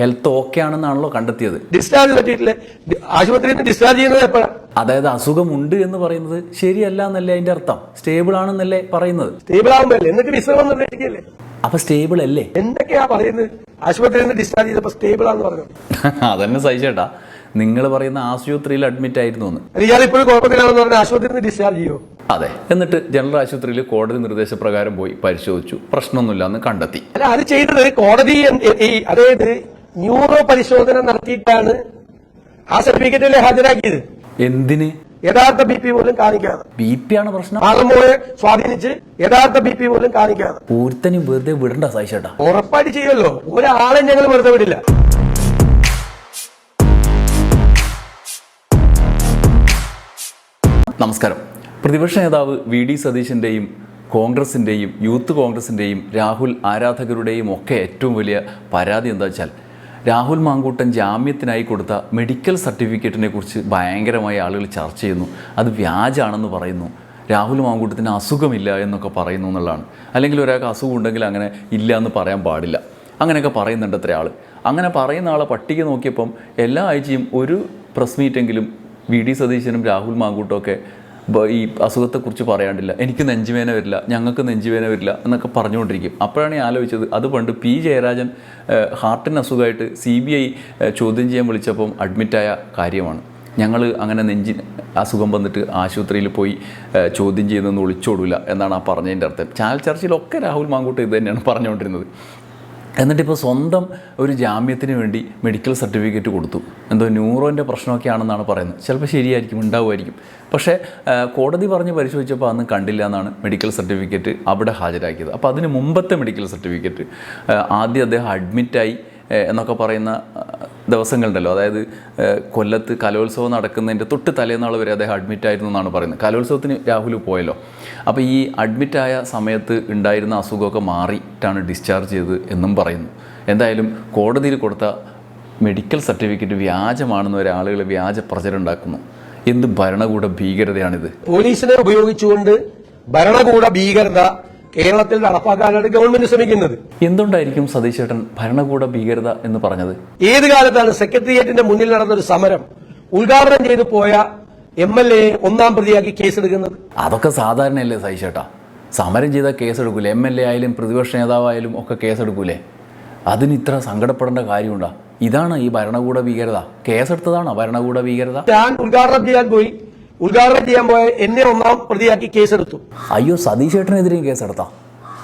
Health okay ആണെന്നാണല്ലോ കണ്ടെത്തിയത്. Discharge പറ്റിയിട്ടില്ല. ആശുപത്രിയിൽ നിന്ന് ഡിസ്ചാർജ് ചെയ്യുന്നത് എപ്പോഴാണ് അതായത് അസുഖമുണ്ട് എന്ന് പറയുന്നത് ശരിയല്ല എന്നല്ലേ അതിന്റെ അർത്ഥം. സ്റ്റേബിൾ ആണെന്നല്ലേ പറയുന്നത്. സ്റ്റേബിൾ ആകുമ്പോഴല്ലേ എന്നിട്ട് വിശ്രമം നിർദ്ദേശിക്കല്ലേ അപ്പൊ സ്റ്റേബിൾ അല്ലേ? എന്തൊക്കെയാ പറയുന്നത്? ആശുപത്രിയിൽ നിന്ന് ഡിസ്ചാർജ് ചെയ്തപ്പോ സ്റ്റേബിൾ ആണെന്ന് പറഞ്ഞു? അതന്നെ സഹിച്ചേട്ടാ. നിങ്ങൾ പറയുന്ന ആശുപത്രിയിൽ അഡ്മിറ്റ് ആയിരുന്നു എന്ന്. ആശുപത്രിയിൽ ഡിസ്ചാർജ് ചെയ്യുമോ അതെ. എന്നിട്ട് ജനറൽ ആശുപത്രിയിൽ കോടതി നിർദ്ദേശപ്രകാരം പോയി പരിശോധിച്ചു. പ്രശ്നമൊന്നുമില്ല എന്ന് കണ്ടെത്തി. അല്ല അത് ചെയ്തത് കോടതി അതായത് ന്യൂറോ പരിശോധന നടത്തിയിട്ടാണ് ആ സർട്ടിഫിക്കറ്റിലെ ഹാജരാക്കിയത്. എന്തിന്? യഥാർത്ഥ ബി പി പോലും കാണിക്കാതെ. ബി പി ആണ് പ്രശ്നം? ആർമോയെ സ്വാധീനിച്ച് യഥാർത്ഥ ബി പി പോലും കാണിക്കാതെ. ഒരുത്തനും വെറുതെ വിടണ്ട സഹിച്ചേട്ടാ ഉറപ്പായിട്ട് ചെയ്യുമല്ലോ. ഒരാളെ ഞങ്ങൾ വെറുതെ വിടില്ല. നമസ്കാരം. പ്രതിപക്ഷ നേതാവ് വി ഡി സതീശന്റെയും കോൺഗ്രസിന്റെയും യൂത്ത് കോൺഗ്രസിന്റെയും രാഹുൽ ആരാധകരുടെയും ഒക്കെ ഏറ്റവും വലിയ പരാതി എന്താ വെച്ചാൽ രാഹുൽ മാങ്കൂട്ടൻ ജാമ്യത്തിനായി കൊടുത്ത മെഡിക്കൽ സർട്ടിഫിക്കറ്റിനെ കുറിച്ച് ഭയങ്കരമായി ആളുകൾ ചർച്ച ചെയ്യുന്നു. അത് വ്യാജാണെന്ന് പറയുന്നു. രാഹുൽ മാങ്കൂട്ടത്തിന് അസുഖമില്ല എന്നൊക്കെ പറയുന്നു എന്നുള്ളതാണ്. അല്ലെങ്കിൽ ഒരാൾക്ക് അസുഖം ഉണ്ടെങ്കിൽ അങ്ങനെ ഇല്ല എന്ന് പറയാൻ പാടില്ല. അങ്ങനെയൊക്കെ പറയുന്നുണ്ട് അത്ര ആൾ അങ്ങനെ പറയുന്ന ആളെ പട്ടിക നോക്കിയപ്പം എല്ലാ ആഴ്ചയും ഒരു പ്രസ് മീറ്റെങ്കിലും വി ഡി സതീശനും രാഹുൽ മാങ്കൂട്ടും ഒക്കെ ഈ അസുഖത്തെക്കുറിച്ച് പറയാണ്ടില്ല. എനിക്ക് നെഞ്ചുവേന വരില്ല ഞങ്ങൾക്ക് നെഞ്ചുവേന വരില്ല എന്നൊക്കെ പറഞ്ഞുകൊണ്ടിരിക്കും. അപ്പോഴാണ് ഞാൻ ആലോചിച്ചത്. അത് പണ്ട് പി ജയരാജൻ ഹാർട്ടിന് അസുഖമായിട്ട് സി ബി ഐ ചോദ്യം ചെയ്യാൻ വിളിച്ചപ്പം അഡ്മിറ്റായ കാര്യമാണ്. ഞങ്ങൾ അങ്ങനെ നെഞ്ചി അസുഖം വന്നിട്ട് ആശുപത്രിയിൽ പോയി ചോദ്യം ചെയ്യുന്നതെന്ന് ഒളിച്ചോടില്ല എന്നാണ് ആ പറഞ്ഞതിന്റെ അർത്ഥം. ചാനൽ ചർച്ചയിലൊക്കെ രാഹുൽ മാങ്കൂട്ട് ഇത് തന്നെയാണ് പറഞ്ഞുകൊണ്ടിരുന്നത്. എന്നിട്ടിപ്പോൾ സ്വന്തം ഒരു ജാമ്യത്തിന് വേണ്ടി മെഡിക്കൽ സർട്ടിഫിക്കറ്റ് കൊടുത്തു. എന്തോ ന്യൂറോന്റെ പ്രശ്നമൊക്കെ ആണെന്നാണ് പറയുന്നത്. ചിലപ്പോൾ ശരിയായിരിക്കും ഉണ്ടാവുമായിരിക്കും. പക്ഷേ കോടതി പറഞ്ഞ് പരിശോധിച്ചപ്പോൾ അന്ന് കണ്ടില്ല എന്നാണ് മെഡിക്കൽ സർട്ടിഫിക്കറ്റ് അവിടെ ഹാജരാക്കിയത്. അപ്പോൾ അതിന് മുമ്പത്തെ മെഡിക്കൽ സർട്ടിഫിക്കറ്റ് ആദ്യം അദ്ദേഹം അഡ്മിറ്റായി എന്നൊക്കെ പറയുന്ന ദിവസങ്ങളുണ്ടല്ലോ. അതായത് കൊല്ലത്ത് കലോത്സവം നടക്കുന്നതിന്റെ തൊട്ട് തലേന്നാൾ വരെ അദ്ദേഹം അഡ്മിറ്റ് ആയിരുന്നു എന്നാണ് പറയുന്നത്. കലോത്സവത്തിന് രാഹുൽ പോയല്ലോ. അപ്പോൾ ഈ അഡ്മിറ്റായ സമയത്ത് ഉണ്ടായിരുന്ന അസുഖമൊക്കെ മാറിയിട്ടാണ് ഡിസ്ചാർജ് ചെയ്തത് എന്നും പറയുന്നു. എന്തായാലും കോടതിയിൽ കൊടുത്ത മെഡിക്കൽ സർട്ടിഫിക്കറ്റ് വ്യാജമാണെന്ന് വരെ ആളുകൾ വ്യാജ പ്രചരം ഉണ്ടാക്കുന്നു. എന്ത് ഭരണകൂട ഭീകരതയാണിത്. പോലീസിനെ ഉപയോഗിച്ചുകൊണ്ട് ഭരണകൂട ഭീകരത കേരളത്തിൽ നടപ്പാക്കാനാണ് ഗവൺമെന്റ് ശ്രമിക്കുന്നത്. എന്തുണ്ടായിരിക്കും സതീശേട്ടൻ ഭരണകൂട ഭീകരത എന്ന് പറഞ്ഞത്? ഏത് കാലത്താണ് സെക്രട്ടേറിയറ്റിന്റെ മുന്നിൽ നടന്ന ഒരു സമരം? ഉദ്ഘാടനം ചെയ്തു പോയ എം എൽ എ ഒന്നാം പ്രതിയാക്കി കേസെടുക്കുന്നത്? അതൊക്കെ സാധാരണയല്ലേ സതീശേട്ട. സമരം ചെയ്താൽ കേസെടുക്കൂലേ? എം എൽ എ ആയാലും പ്രതിപക്ഷ നേതാവായാലും ഒക്കെ കേസെടുക്കൂലേ? അതിന് ഇത്ര സങ്കടപ്പെടേണ്ട കാര്യമുണ്ടോ? ഇതാണ് ഈ ഭരണകൂട ഭീകരത. കേസെടുത്തതാണോ ഭരണകൂട ഭീകരത? ഞാൻ ഉദ്ഘാടനം ചെയ്യാൻ പോയി. ഉദ്ഘാടനം ചെയ്യാൻ പോയ എന്നെ ഒന്നാം പ്രതിയാക്കി കേസെടുത്തു. അയ്യോ സതീഷ് ചേട്ടനെതിരെയും കേസെടുത്താം?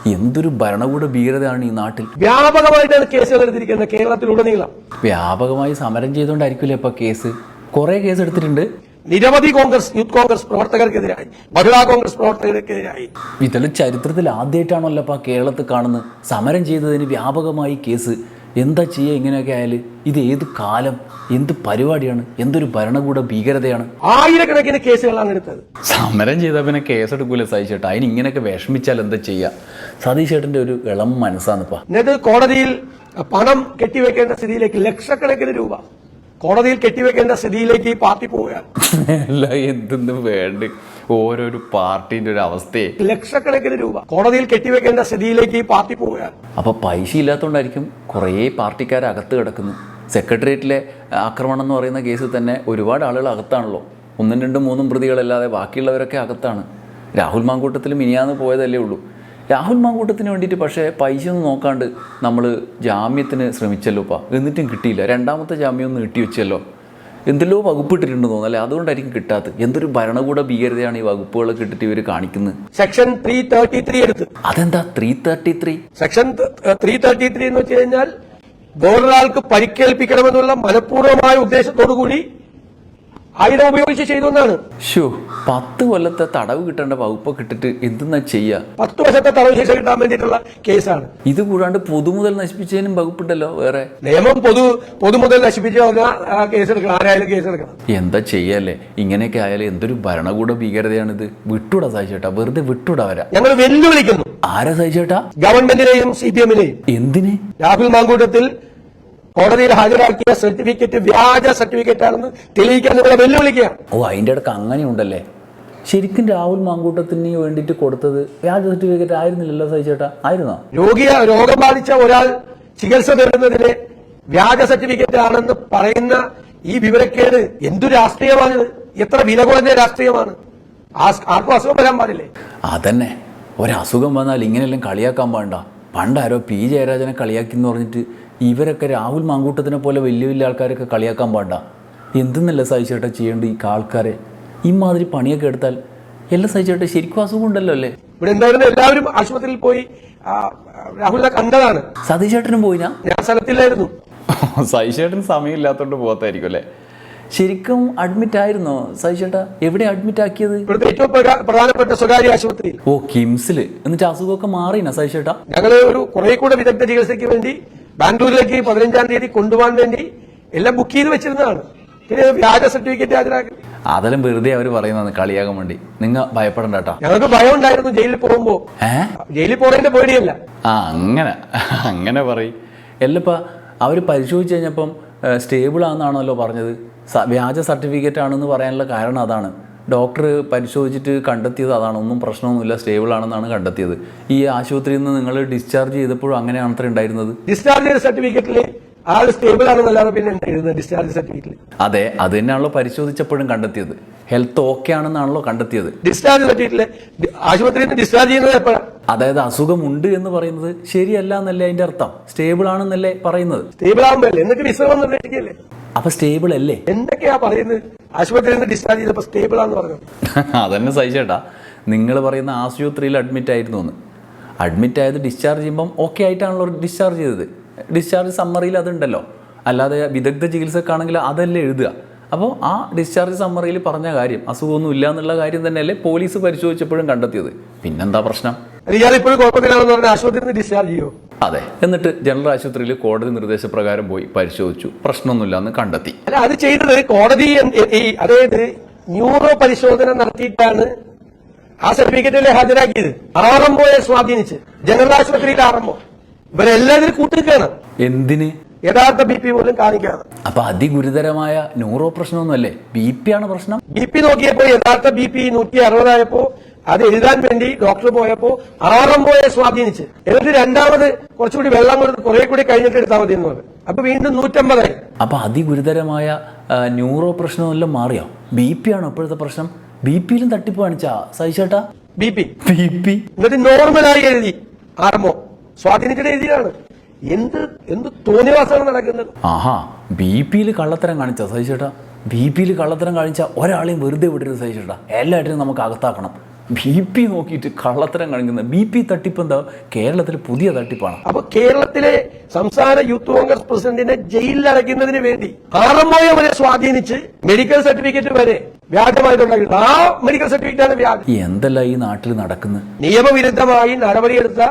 എന്തൊരു ഭരണകൂട ഭീകരതയാണ് ഈ നാട്ടിൽ. വ്യാപകമായിട്ടാണ് കേസുകൾ എടുത്തിരിക്കുന്നത് കേരളത്തിലുടനീളം. വ്യാപകമായി സമരം ചെയ്തുകൊണ്ടായിരിക്കില്ലേ ഇപ്പൊ കേസ്? കുറെ കേസ് എടുത്തിട്ടുണ്ട് നിരവധി കോൺഗ്രസ് യൂത്ത് കോൺഗ്രസ് പ്രവർത്തകർക്കെതിരായി മഹിളാ കോൺഗ്രസ് പ്രവർത്തകർക്കെതിരായി. ഇതെല്ലാം ചരിത്രത്തിൽ ആദ്യമായിട്ടാണല്ലോ കേരളത്തിൽ കാണുന്നത്. സമരം ചെയ്തതിന് വ്യാപകമായി കേസ്. എന്താ ചെയ്യുക ഇങ്ങനെയൊക്കെ ആയാൽ ഇത് ഏത് കാലം? എന്ത് പരിപാടിയാണ്? എന്തൊരു ഭരണകൂട ഭീകരതയാണ്? ആയിരക്കണക്കിന് കേസുകളാണ് എടുത്തത്. സമരം ചെയ്താൽ പിന്നെ കേസെടുക്കൂല സതീഷ് ചേട്ടാ. അതിന് ഇങ്ങനെയൊക്കെ വിഷമിച്ചാൽ എന്താ ചെയ്യുക സതീഷ് ഒരു ഇളം മനസ്സാണിപ്പാ എന്നിട്ട് കോടതിയിൽ പണം കെട്ടിവെക്കേണ്ട സ്ഥിതിയിലേക്ക് ലക്ഷക്കണക്കിന് രൂപ. കോടതിയിൽ കെട്ടിവെക്കേണ്ട സ്ഥിതിയിലേക്ക് ഈ പാർട്ടി പോവുകയാണ്. അല്ല എന്തെന്ന് വേണ്ട. ഓരോരു പാർട്ടിന്റെ ഒരു അവസ്ഥയെ. ലക്ഷക്കണക്കിന് രൂപ. കോടതിയിൽ കെട്ടിവെക്കേണ്ട സ്ഥിതിയിലേക്ക് ഈ പാർട്ടി പോവുകയാണ്. അപ്പൊ പൈസ ഇല്ലാത്തതുകൊണ്ടായിരിക്കും കുറേ പാർട്ടിക്കാർ അകത്ത് കിടക്കുന്നു. സെക്രട്ടേറിയറ്റിലെ ആക്രമണം എന്ന് പറയുന്ന കേസിൽ തന്നെ ഒരുപാട് ആളുകൾ അകത്താണല്ലോ. ഒന്നും രണ്ടും മൂന്നും പ്രതികളല്ലാതെ ബാക്കിയുള്ളവരൊക്കെ അകത്താണ്. രാഹുൽ മാങ്കൂട്ടത്തിൽ മിനിയാന്ന് പോയതല്ലേ ഉള്ളൂ. രാഹുൽ മാങ്കൂട്ടത്തിന് വേണ്ടിയിട്ട് പക്ഷേ പൈസ ഒന്നും നോക്കാണ്ട് നമ്മൾ ജാമ്യത്തിന് ശ്രമിച്ചല്ലോപ്പാ. എന്നിട്ടും കിട്ടിയില്ല. രണ്ടാമത്തെ ജാമ്യം ഒന്ന് നീട്ടി വെച്ചല്ലോ. എന്തെല്ലോ വകുപ്പ് ഇട്ടിട്ടുണ്ട് തോന്നല്ലേ അതുകൊണ്ടായിരിക്കും കിട്ടാത്തത്. എന്തൊരു ഭരണകൂട ഭീകരതയാണ് ഈ വകുപ്പുകളൊക്കെ ഇട്ടിട്ട് ഇവർ കാണിക്കുന്നത് സെക്ഷൻ ത്രീ തേർട്ടി ത്രീ എടുത്ത്. അതെന്താ three thirty three section three thirty three എന്ന് വെച്ച് കഴിഞ്ഞാൽ ഗവർണറാൾക്ക് പരിക്കേൽപ്പിക്കണമെന്നുള്ള മനഃപൂർവമായ ഉദ്ദേശത്തോടു കൂടി ആയുധം ഉപയോഗിച്ച് ചെയ്തു എന്നാണ്. ഷോ പത്ത് കൊല്ലത്തെ തടവ് കിട്ടേണ്ട വകുപ്പൊക്കെ കിട്ടിട്ട് എന്തെന്നാ ചെയ്യുക പത്ത് വർഷത്തെ തടവ് ശിക്ഷ കിട്ടാൻ വേണ്ടിയിട്ടുള്ള കേസാണ്. ഇത് കൂടാണ്ട് പൊതുമുതൽ നശിപ്പിച്ചതിനും വകുപ്പുണ്ടല്ലോ വേറെ. നിയമം പൊതു പൊതുമുതൽ നശിപ്പിച്ച കേസെടുക്കണം ആരായാലും കേസെടുക്കണം. എന്താ ചെയ്യല്ലേ? ഇങ്ങനെയൊക്കെ ആയാലും എന്തൊരു ഭരണകൂട ഭീകരതയാണിത്. വിട്ടൂടാ സഹിച്ചേട്ടാ വെറുതെ വിട്ടൂടാ വരാ ഞങ്ങൾ വെല്ലുവിളിക്കുന്നു. ആരാ സഹിച്ചേട്ടാ ഗവൺമെന്റിനെയും സി പി എമ്മിനെയും. എന്തിന്? രാഹുൽ മാങ്കൂട്ടത്തിൽ കോടതിയിൽ ഹാജരാക്കിയ സർട്ടിഫിക്കറ്റ് വ്യാജ സർട്ടിഫിക്കറ്റ് ആണെന്ന് തെളിയിക്കാൻ നിങ്ങളെ വെല്ലുവിളിക്കുക ഓ അതിന്റെ ഇടയ്ക്ക് അങ്ങനെ ഉണ്ടല്ലേ ശരിക്കും രാഹുൽ മാങ്കൂട്ടത്തിന് വേണ്ടിയിട്ട് കൊടുത്തത് വ്യാജ സർട്ടിഫിക്കറ്റ് ആയിരുന്നില്ലല്ലോ സഹിച്ചേട്ടാ ആയിരുന്നോ? രോഗിയ രോഗം ബാധിച്ച ഒരാൾ ചികിത്സ തേടുന്നതിന് വ്യാജ സർട്ടിഫിക്കറ്റ് ആണെന്ന് പറയുന്ന ഈ വിവരക്കേട് എന്തു രാഷ്ട്രീയമാണ്? എത്ര വില കുറഞ്ഞ രാഷ്ട്രീയമാണ്? ആർക്കും അസുഖം വരാൻ പാടില്ലേ? അതന്നെ. ഒരസുഖം വന്നാൽ ഇങ്ങനെയെല്ലാം കളിയാക്കാൻ പാടണ്ട പണ്ടാരോ പി ജയരാജനെ കളിയാക്കി എന്ന് പറഞ്ഞിട്ട് ഇവരൊക്കെ രാഹുൽ മാങ്കൂട്ടത്തിനെ പോലെ വലിയ വലിയ ആൾക്കാരൊക്കെ കളിയാക്കാൻ പാടണ്ട എന്തെന്നല്ല സഹിച്ചേട്ടാ ചെയ്യേണ്ട ഈ ആൾക്കാരെ? ഇമാതിരി പണിയൊക്കെ എടുത്താൽ എല്ലാം സഹിച്ചോട്ടെ ശരിക്കും അസുഖം ഉണ്ടല്ലോ അല്ലേ? ഇവിടെ എന്തായിരുന്നു എല്ലാവരും ആശുപത്രിയിൽ പോയി രാഹുലിനെ കണ്ടതാണ്. സതീശേട്ടനും പോയിനാ? ഞാൻ സ്ഥലത്തില്ലായിരുന്നു. ചേട്ടൻ സമയമില്ലാത്തോണ്ട് പോകത്തായിരിക്കും അല്ലേ? ശരിക്കും അഡ്മിറ്റ് ആയിരുന്നോ? സഹിച്ചേട്ടാ എവിടെ അഡ്മിറ്റ് ആക്കിയത്? ഏറ്റവും പ്രധാനപ്പെട്ട സ്വകാര്യ ആശുപത്രി. ഓ കിംസിൽ എന്നിട്ട് അസുഖമൊക്കെ മാറിനാ സഹിച്ചേട്ടാ ഞങ്ങൾ ഒരു കുറെ കൂടെ വിദഗ്ധ ചികിത്സയ്ക്ക് വേണ്ടി ബാംഗ്ലൂരിലേക്ക് പതിനഞ്ചാം തീയതി കൊണ്ടുപോകാൻ വേണ്ടി എല്ലാം ബുക്ക് ചെയ്ത് വെച്ചിരുന്നതാണ്. പിന്നെ വ്യാജ സർട്ടിഫിക്കറ്റ് ഹാജരാക്കി അതെല്ലാം വെറുതെ അവർ പറയുന്നതാണ് കളിയാകാൻ വേണ്ടി. നിങ്ങൾ ഭയപ്പെടണ്ട കേട്ടോ. ഞങ്ങൾക്ക് ഭയം ഉണ്ടായിരുന്നു ജയിലിൽ പോകുമ്പോ. ജയിലിൽ പോണതിന്റെ പേടിയല്ല. ആ അങ്ങനെ. അങ്ങനെ പറയും. എല്ലപ്പ അവർ പരിശോധിച്ച് കഴിഞ്ഞപ്പം സ്റ്റേബിൾ ആണെന്നാണല്ലോ പറഞ്ഞത്. വ്യാജ സർട്ടിഫിക്കറ്റ് ആണെന്ന് പറയാനുള്ള കാരണം അതാണ്. ഡോക്ടർ പരിശോധിച്ചിട്ട് കണ്ടെത്തിയത് അതാണ്. ഒന്നും പ്രശ്നമൊന്നുമില്ല സ്റ്റേബിൾ ആണെന്നാണ് കണ്ടെത്തിയത്. ഈ ആശുപത്രിയിൽ നിന്ന് നിങ്ങൾ ഡിസ്ചാർജ് ചെയ്തപ്പോഴും അങ്ങനെയാണ് അത്ര ഉണ്ടായിരുന്നത്. ഡിസ്ചാർജ് ചെയ്ത ആൾ സ്റ്റേബിൾ ആണെന്നല്ലാതെ പിന്നെ ഡിസ്ചാർജ് സർട്ടിഫിക്കറ്റിൽ അതെ അത് തന്നെയാണല്ലോ പരിശോധിച്ചപ്പോഴും കണ്ടെത്തിയത്. ഹെൽത്ത് ഓക്കെ ആണെന്നാണല്ലോ കണ്ടെത്തിയത്. ഡിസ്ചാർജ് സർട്ടിഫിക്കറ്റിൽ ആശുപത്രിയിൽ നിന്ന് ഡിസ്ചാർജ് ചെയ്യുന്നത് എപ്പോഴാണ് അതായത് അസുഖമുണ്ട് എന്ന് പറയുന്നത് ശരിയല്ല എന്നല്ലേ അതിന്റെ അർത്ഥം? സ്റ്റേബിൾ ആണെന്നല്ലേ പറയുന്നത്? സ്റ്റേബിൾ ആകുമ്പോഴല്ലേ എന്നിട്ട് വിശ്രമം നിർണയിക്കല്ലേ അപ്പൊ സ്റ്റേബിൾ അല്ലേ? എന്തൊക്കെയാ പറയുന്നത്? ആശുപത്രിയിൽ നിന്ന് ഡിസ്ചാർജ് ചെയ്തപ്പോ സ്റ്റേബിൾ ആണെന്ന് പറഞ്ഞു അതന്നെ സഹിച്ചേട്ടാ. നിങ്ങൾ പറയുന്ന ആശുപത്രിയിൽ അഡ്മിറ്റ് ആയിരുന്നു എന്ന്. അഡ്മിറ്റ് ആയത് ഡിസ്ചാർജ് ചെയ്യുമ്പം ഓക്കെ ആയിട്ടാണല്ലോ ഡിസ്ചാർജ് ചെയ്തത്. ഡിസ്ചാർജ് സമ്മറിയിൽ അതുണ്ടല്ലോ. അല്ലാതെ വിദഗ്ധ ചികിത്സക്കാണെങ്കിൽ അതല്ലേ എഴുതുക. അപ്പോൾ ആ ഡിസ്ചാർജ് സമ്മറിയിൽ പറഞ്ഞ കാര്യം അസുഖമൊന്നും ഇല്ല എന്നുള്ള കാര്യം തന്നെയല്ലേ പോലീസ് പരിശോധിച്ചപ്പോഴും കണ്ടെത്തിയത്. പിന്നെന്താ പ്രശ്നം? ഡിസ്ചാർജ് ചെയ്യോ? അതെ. എന്നിട്ട് ജനറൽ ആശുപത്രിയിൽ കോടതി നിർദ്ദേശപ്രകാരം പോയി പരിശോധിച്ചു. പ്രശ്നമൊന്നുമില്ല എന്ന് കണ്ടെത്തി. അത് ചെയ്തത് കോടതി അതായത് ന്യൂറോ പരിശോധന നടത്തിയിട്ടാണ് ആ സർട്ടിഫിക്കറ്റിൽ ഹാജരാക്കിയത്. എം സ്വാധീനിച്ച്. ജനറൽ ആശുപത്രിയിൽ ആർ ഇവരെല്ലാം കൂട്ടിക്കാണ് കൂട്ടുകയാണ് എന്തിന്? യഥാർത്ഥ ബി പി പോലും കാണിക്കാതെ. അപ്പൊ അതിഗുരുതരമായ ന്യൂറോ പ്രശ്നമൊന്നുമല്ലേ? ബി പി ആണ് പ്രശ്നം? ബി പി നോക്കിയപ്പോ യഥാർത്ഥ ബി പി നൂറ്റി അറുപതായപ്പോ അത് എഴുതാൻ വേണ്ടി ഡോക്ടർ പോയപ്പോ ആർ എം ഒയെ സ്വാധീനിച്ച്. എന്നിട്ട് രണ്ടാമത് കുറച്ചുകൂടി വെള്ളം കൊടുത്ത് കുറെ കൂടി കഴിഞ്ഞിട്ട് എടുത്താൽ മതി എന്ന് പറഞ്ഞു. അപ്പൊ വീണ്ടും നൂറ്റമ്പതായി. അപ്പൊ അതിഗുരുതരമായ ന്യൂറോ പ്രശ്നമെല്ലാം മാറിയോ? ബി പി ആണോ ഇപ്പോഴത്തെ പ്രശ്നം? ബി പിയിലും തട്ടിപ്പ് കാണിച്ചാ? സഹിച്ചേട്ടാ? ബി പി ബി പി എന്നിട്ട് നോർമലായി എഴുതി. ആർ എം ഒ സ്വാധീനിച്ചിട്ട് എഴുതിയാണ് എന്ത് എന്ത് തോന്നിവാസമാണ് നടക്കുന്നത്? ആഹാ ബി പിയിൽ കള്ളത്തരം കാണിച്ച സഹിച്ചേട്ടാ ബി പിയിൽ കള്ളത്തരം കാണിച്ച ഒരാളെയും വെറുതെ വിടരുത് സഹിച്ചേട്ടാ എല്ലാവരും നമുക്ക് അകത്താക്കണം. ബി പി നോക്കിയിട്ട് കള്ളത്തരം കാണിക്കുന്ന ബി പി തട്ടിപ്പ് എന്താ? കേരളത്തിൽ പുതിയ തട്ടിപ്പാണ്. അപ്പൊ കേരളത്തിലെ സംസ്ഥാന യൂത്ത് കോൺഗ്രസ് പ്രസിഡന്റിനെ ജയിലിൽ അടയ്ക്കുന്നതിന് വേണ്ടി ആറമ്മയെ വരെ സ്വാധീനിച്ച് മെഡിക്കൽ സർട്ടിഫിക്കറ്റ് വരെ വ്യാജമായിട്ടുണ്ടാക്കി ആ മെഡിക്കൽ സർട്ടിഫിക്കറ്റ് ആണ് വ്യാജം. എന്തല്ല ഈ നാട്ടിൽ നടക്കുന്നത് നിയമവിരുദ്ധമായി നടപടിയെടുത്ത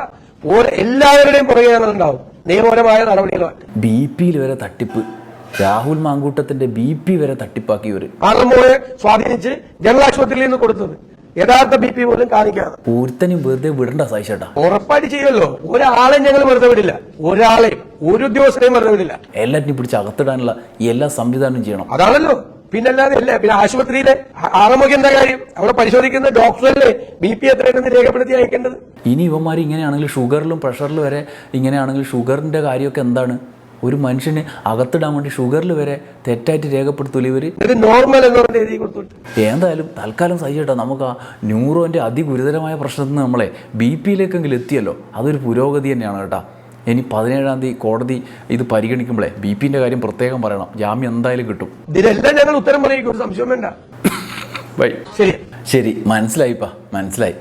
എല്ലാവരുടെയും പുറകെ ഉണ്ടാവും നിയമപരമായ നടപടികളുമായിട്ട് ബി പിയിൽ വരെ തട്ടിപ്പ്. രാഹുൽ മാങ്കൂട്ടത്തിന്റെ ബി പി വരെ തട്ടിപ്പാക്കി വരും എം സ്വാധീനിച്ച് ജനറൽ ആശുപത്രിയിൽ നിന്ന് കൊടുത്തത്. യഥാർത്ഥ ബി പി പോലും കാണിക്കാതെ. പൂർത്തനും വെറുതെ വിടണ്ട സഹിച്ചേട്ടാ. ഉറപ്പായിട്ട് ചെയ്യുമല്ലോ ഒരാളെയും ഞങ്ങൾ വെറുതെ വിടില്ല. ഒരാളെയും ഒരു ഉദ്യോഗസ്ഥരെയും വെറുതെ വിടില്ല. എല്ലാറ്റിനും പിടിച്ച് അകത്തിടാനുള്ള എല്ലാ സംവിധാനവും ചെയ്യണം. അതാണല്ലോ. പിന്നല്ലാതെ അല്ലേ പിന്നെ ആശുപത്രിയിലെ എന്താ കാര്യം? അവിടെ പരിശോധിക്കുന്ന ഡോക്ടറല്ലേ ബി പി എത്രയാണെന്ന് രേഖപ്പെടുത്തി അയക്കേണ്ടത്? ഇനി ഇവന്മാർ ഇങ്ങനെയാണെങ്കിൽ ഷുഗറിലും പ്രഷറിലും വരെ ഇങ്ങനെയാണെങ്കിൽ ഷുഗറിന്റെ കാര്യമൊക്കെ എന്താണ്? ഒരു മനുഷ്യന് അകത്തിടാൻ വേണ്ടി ഷുഗറിൽ വരെ തെറ്റായിട്ട് രേഖപ്പെടുത്തൂല ഇവർ? നോർമൽ എന്തായാലും തൽക്കാലം സഹിട്ടോ നമുക്ക് ആ ന്യൂറോന്റെ അതിഗുരുതരമായ പ്രശ്നത്തിൽ നിന്ന് നമ്മളെ ബി പിയിലേക്കെങ്കിലും എത്തിയല്ലോ. അതൊരു പുരോഗതി തന്നെയാണ് കേട്ടാ. ഇനി പതിനേഴാം തീയതി കോടതി ഇത് പരിഗണിക്കുമ്പോഴേ ബി പിന്റെ കാര്യം പ്രത്യേകം പറയണം. ജാമ്യം എന്തായാലും കിട്ടും. ഇതിനെല്ലാം ഞങ്ങൾ ഉത്തരം പറയും സംശയം വേണ്ട ബൈ. ശരി. ശരി. മനസ്സിലായിപ്പാ. മനസ്സിലായി.